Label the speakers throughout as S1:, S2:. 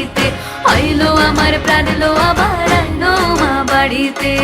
S1: বাড়িতে। আইলো আমার প্রাণ, লো আবার আইলো উমা বাড়িতে।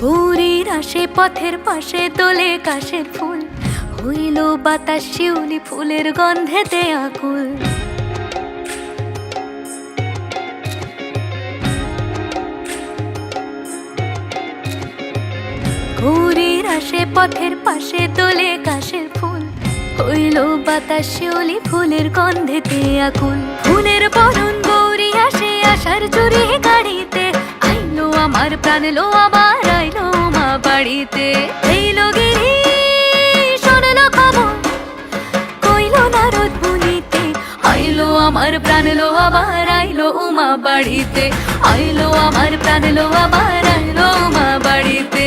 S1: ভোরের আসে পথের পাশে তোলে কাশের ফুল। হইল বাতাস শিউলি ফুলের গন্ধেতে আকুল। ভোরের আসে পথের পাশে তোলে কাশের ফুল। হইল বাতাস শিউলি ফুলের গন্ধেতে আকুল ফুলের বরণ গৌরী আসে আসার চুরি গাড়িতে। আইলো আমার প্রাণ লো আবার আইলো মা বাড়িতে। এইলো গিরি, শোনলো খবর, কইলো নারদ মুনিতে। আইলো আমার প্রাণ লো আবার আইলো উমা বাড়িতে। আইলো আমার প্রাণ লো আবার আইলো উমা বাড়িতে।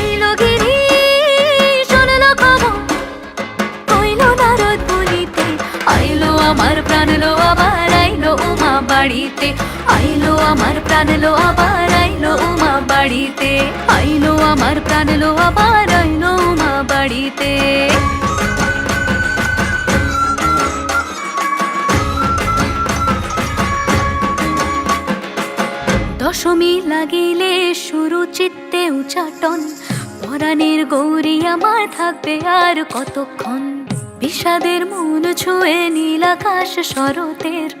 S1: বাড়িতে। আইলো আমার প্রাণ, লো আবার আইলো উমা বাড়িতে। আইলো আমার প্রাণ, লো আবার আইলো উমা বাড়িতে। দশমী লাগিলে শুরু চিত্তে উচাটন। পরাণের গৌরী আমার থাকবে আর কতক্ষণ? বিষাদের মন ছুঁয়ে নীল আকাশ শরতের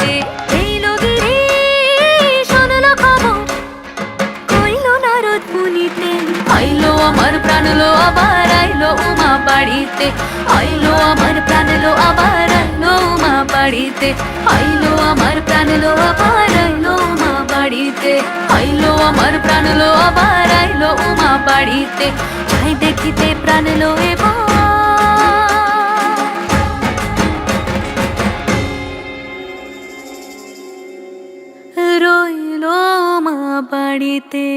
S1: আমার প্রাণ লো আবার আইলো উমা বাড়িতে। আইলো, আমার প্রাণ লো আবার আইলো উমা বাড়িতে। আইলো, আমার প্রাণ লো আবার আইলো উমা বাড়িতে। আইলো, আমার প্রাণ লো আবার আইলো উমা বাড়িতে। যাই দেখিতে প্রাণ লো এবার রইল মা বাড়িতে।